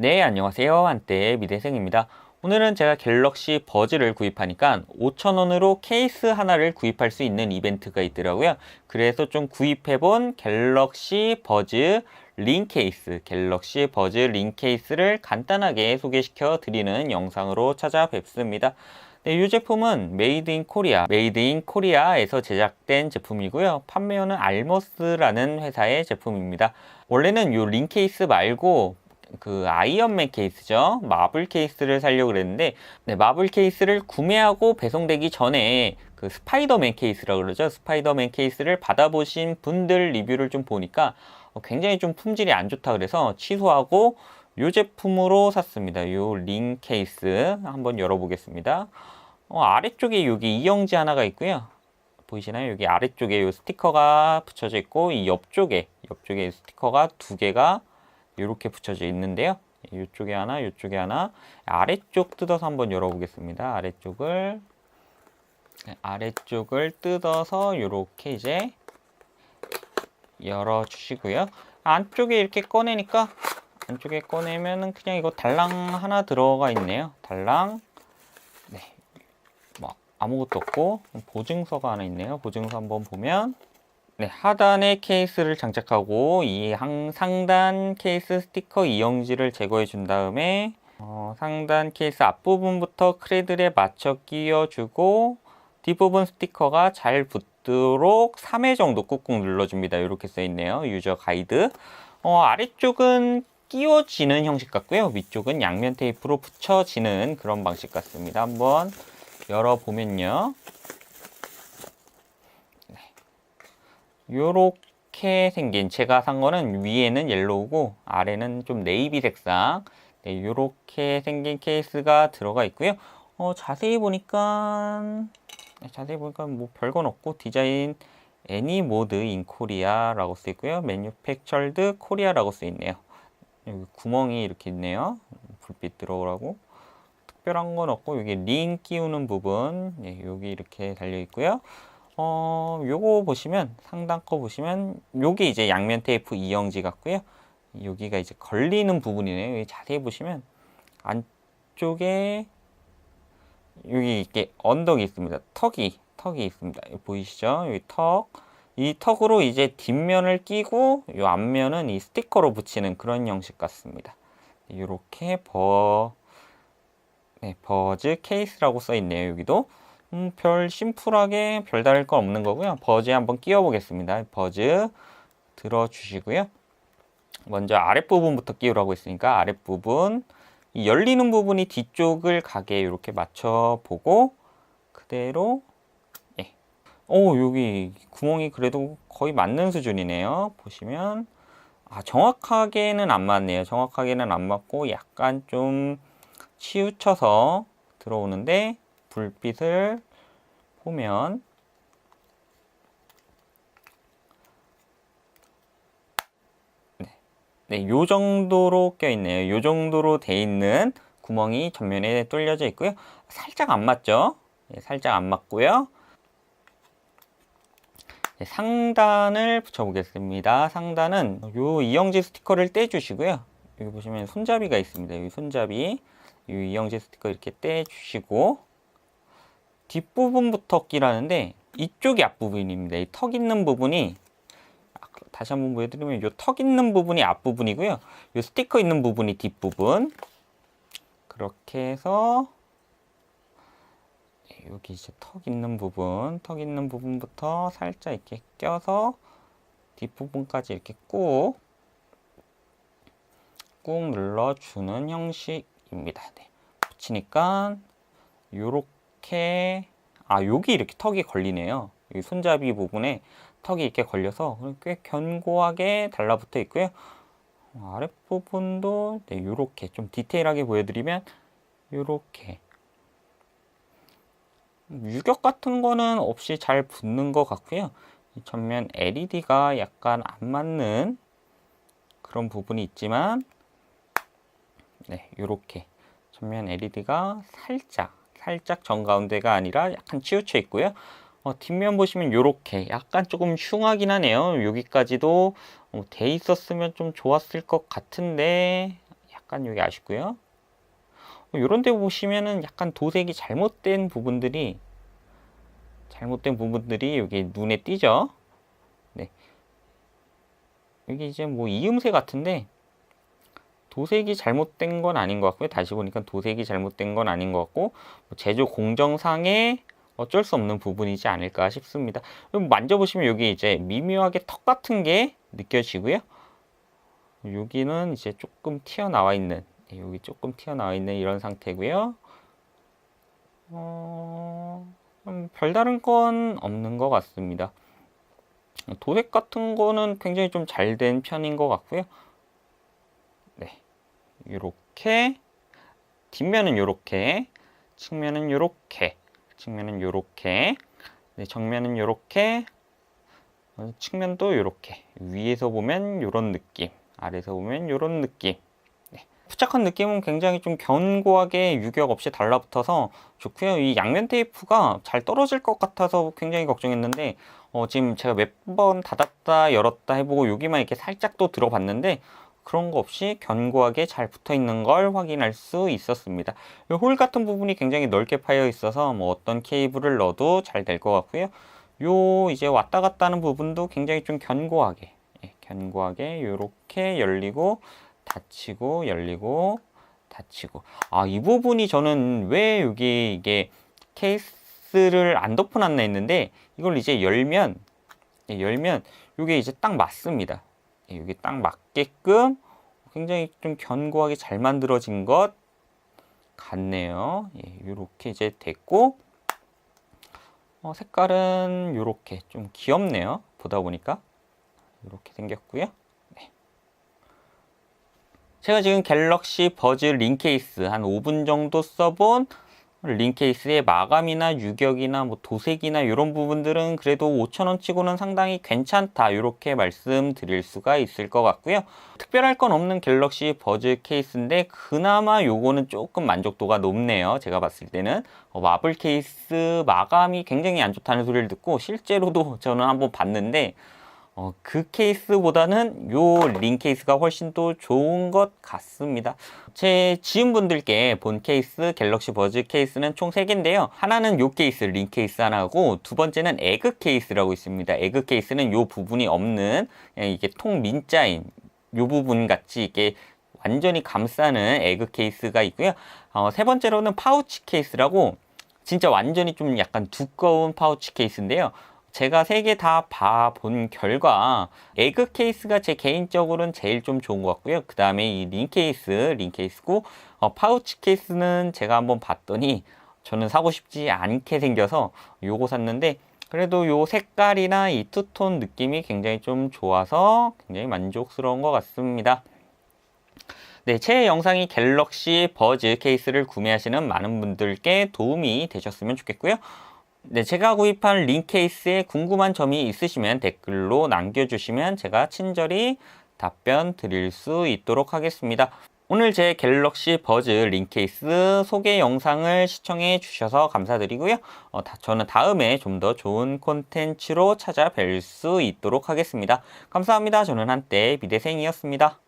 네, 안녕하세요. 한때 미대생입니다. 오늘은 제가 갤럭시 버즈를 구입하니까 5,000원으로 케이스 하나를 구입할 수 있는 이벤트가 있더라고요. 그래서 좀 구입해본 갤럭시 버즈 링 케이스, 갤럭시 버즈 링 케이스를 간단하게 소개시켜 드리는 영상으로 찾아뵙습니다. 네, 이 제품은 메이드 인 코리아, 메이드 인 코리아에서 제작된 제품이고요. 판매원은 알머스라는 회사의 제품입니다. 원래는 이 링 케이스 말고 그 아이언맨 케이스죠. 마블 케이스를 살려고 그랬는데 네, 마블 케이스를 구매하고 배송되기 전에 그 스파이더맨 케이스라고 그러죠. 스파이더맨 케이스를 받아보신 분들 리뷰를 좀 보니까 어, 굉장히 좀 품질이 안 좋다 그래서 취소하고 이 제품으로 샀습니다. 이 링 케이스 한번 열어보겠습니다. 어, 아래쪽에 여기 이영지 하나가 있고요. 보이시나요? 여기 아래쪽에 이 스티커가 붙여져 있고 이 옆쪽에 옆쪽에 스티커가 두 개가 이렇게 붙여져 있는데요. 이쪽에 하나, 이쪽에 하나. 아래쪽 뜯어서 한번 열어보겠습니다. 아래쪽을 네, 아래쪽을 뜯어서 이렇게 이제 열어 주시고요. 안쪽에 이렇게 꺼내니까 안쪽에 꺼내면은 그냥 이거 달랑 하나 들어가 있네요. 달랑 네. 뭐 아무것도 없고 보증서가 하나 있네요. 보증서 한번 보면 네, 하단에 케이스를 장착하고 이 상단 케이스 스티커 이영지를 제거해 준 다음에 어, 상단 케이스 앞부분부터 크레들에 맞춰 끼워주고 뒷부분 스티커가 잘 붙도록 3회 정도 꾹꾹 눌러줍니다. 이렇게 써 있네요. 유저 가이드. 어, 아래쪽은 끼워지는 형식 같고요. 위쪽은 양면 테이프로 붙여지는 그런 방식 같습니다. 한번 열어보면요. 요렇게 생긴 제가 산 거는 위에는 옐로우고 아래는 좀 네이비 색상. 네, 요렇게 생긴 케이스가 들어가 있고요. 어, 자세히 보니까 네, 자세히 보니까 뭐 별건 없고 디자인 애니 모드 인 코리아 라고 쓰 있고요. 매뉴팩처드 코리아 라고 쓰 있네요. 여기 구멍이 이렇게 있네요. 불빛 들어오라고. 특별한 건 없고 여기 링 끼우는 부분 네, 여기 이렇게 달려 있고요 어, 요거 보시면 상단 거 보시면 요게 이제 양면 테이프 이영지 같고요. 여기가 이제 걸리는 부분이네요. 여기 자세히 보시면 안쪽에 여기 이렇게 언덕이 있습니다. 턱이 턱이 있습니다. 보이시죠? 여기 턱. 이 턱으로 이제 뒷면을 끼고 요 앞면은 이 스티커로 붙이는 그런 형식 같습니다. 이렇게 버 네, 버즈 케이스라고 써 있네요. 여기도 음, 별 심플하게 별다를 건 없는 거고요. 버즈 한번 끼워 보겠습니다. 버즈 들어 주시고요. 먼저 아랫부분부터 끼우라고 했으니까 아랫부분 이 열리는 부분이 뒤쪽을 가게 이렇게 맞춰 보고 그대로 예. 오 여기 구멍이 그래도 거의 맞는 수준이네요. 보시면 아 정확하게는 안 맞네요. 정확하게는 안 맞고 약간 좀 치우쳐서 들어오는데 불빛을 보면 네, 네, 요 정도로 껴 있네요. 요 정도로 돼 있는 구멍이 전면에 뚫려져 있고요. 살짝 안 맞죠? 네, 살짝 안 맞고요. 네, 상단을 붙여보겠습니다. 상단은 요 이영지 스티커를 떼주시고요. 여기 보시면 손잡이가 있습니다. 여기 손잡이, 이 이영지 스티커 이렇게 떼주시고 뒷부분부터 끼라는데 이쪽이 앞부분입니다. 이 턱 있는 부분이 다시 한번 보여드리면 이 턱 있는 부분이 앞부분이고요. 이 스티커 있는 부분이 뒷부분. 그렇게 해서 네, 여기 이제 턱 있는 부분, 턱 있는 부분부터 살짝 이렇게 껴서 뒷부분까지 이렇게 꾹, 꾹 눌러주는 형식입니다. 네. 붙이니까 요렇게 이렇게 아 여기 이렇게 턱이 걸리네요. 이 손잡이 부분에 턱이 이렇게 걸려서 꽤 견고하게 달라붙어 있고요. 아랫부분도 네, 이렇게 좀 디테일하게 보여드리면 이렇게 유격 같은 거는 없이 잘 붙는 것 같고요. 전면 LED가 약간 안 맞는 그런 부분이 있지만 네, 이렇게 전면 LED가 살짝 살짝 정가운데가 아니라 약간 치우쳐 있고요. 어, 뒷면 보시면 이렇게 약간 조금 흉하긴 하네요. 여기까지도 어, 돼 있었으면 좀 좋았을 것 같은데 약간 여기 아쉽고요. 이런 데 보시면은 약간 도색이 잘못된 부분들이 잘못된 부분들이 여기 눈에 띄죠. 네. 여기 이제 뭐 이음새 같은데 도색이 잘못된 건 아닌 것 같고요. 다시 보니까 도색이 잘못된 건 아닌 것 같고 뭐 제조 공정상에 어쩔 수 없는 부분이지 않을까 싶습니다. 만져보시면 여기 이제 미묘하게 턱 같은 게 느껴지고요. 여기는 이제 조금 튀어나와 있는 예, 여기 조금 튀어나와 있는 이런 상태고요. 어, 음, 별다른 건 없는 것 같습니다. 도색 같은 거는 굉장히 좀 잘 된 편인 것 같고요. 네, 이렇게 뒷면은 이렇게, 측면은 이렇게, 측면은 이렇게, 네, 정면은 이렇게, 어, 측면도 이렇게. 위에서 보면 이런 느낌, 아래에서 보면 이런 느낌. 부착한 느낌은 굉장히 좀 견고하게 유격 없이 달라붙어서 좋고요. 이 양면 테이프가 잘 떨어질 것 같아서 굉장히 걱정했는데 어, 지금 제가 몇 번 닫았다 열었다 해보고 여기만 이렇게 살짝 또 들어봤는데 그런 거 없이 견고하게 잘 붙어 있는 걸 확인할 수 있었습니다. 홀 같은 부분이 굉장히 넓게 파여 있어서 뭐 어떤 케이블을 넣어도 잘 될 것 같고요. 요 이제 왔다 갔다 하는 부분도 굉장히 좀 견고하게 예, 견고하게 이렇게 열리고 닫히고 열리고 닫히고 아 이 부분이 저는 왜 여기 이게 케이스를 안 덮어놨나 했는데 이걸 이제 열면 예, 열면 이게 이제 딱 맞습니다 여기 예, 딱 맞게끔 굉장히 좀 견고하게 잘 만들어진 것 같네요. 이렇게 예, 이제 됐고 어, 색깔은 이렇게 좀 귀엽네요. 보다 보니까. 이렇게 생겼고요. 제가 지금 갤럭시 버즈 링 케이스 한 5분 정도 써본 링 케이스의 마감이나 유격이나 뭐 도색이나 이런 부분들은 그래도 5천원 치고는 상당히 괜찮다. 이렇게 말씀드릴 수가 있을 것 같고요. 특별할 건 없는 갤럭시 버즈 케이스인데 그나마 요거는 조금 만족도가 높네요. 제가 봤을 때는. 어, 마블 케이스 마감이 굉장히 안 좋다는 소리를 듣고 실제로도 저는 한번 봤는데 어, 그 케이스보다는 요 링 케이스가 훨씬 더 좋은 것 같습니다. 제 지인분들께 본 케이스 갤럭시 버즈 케이스는 총 3개인데요. 하나는 요 케이스 링 케이스 하나고 두 번째는 에그 케이스라고 있습니다. 에그 케이스는 요 부분이 없는 예, 이게 통 민자인 요 부분 같이 이게 완전히 감싸는 에그 케이스가 있고요. 어, 세 번째로는 파우치 케이스라고 진짜 완전히 좀 약간 두꺼운 파우치 케이스인데요. 제가 세 개 다 봐본 결과 에그 케이스가 제 개인적으로는 제일 좀 좋은 것 같고요. 그 다음에 이링 케이스, 링 케이스고 어, 파우치 케이스는 제가 한번 봤더니 저는 사고 싶지 않게 생겨서 요거 샀는데 그래도 요 색깔이나 이 투톤 느낌이 굉장히 좀 좋아서 굉장히 만족스러운 것 같습니다. 네, 제 영상이 갤럭시 버즈 케이스를 구매하시는 많은 분들께 도움이 되셨으면 좋겠고요. 네, 제가 구입한 링 케이스에 궁금한 점이 있으시면 댓글로 남겨주시면 제가 친절히 답변 드릴 수 있도록 하겠습니다. 오늘 제 갤럭시 버즈 링 케이스 소개 영상을 시청해 주셔서 감사드리고요. 어, 다, 저는 다음에 좀 더 좋은 콘텐츠로 찾아뵐 수 있도록 하겠습니다. 감사합니다. 저는 한때 미대생이었습니다.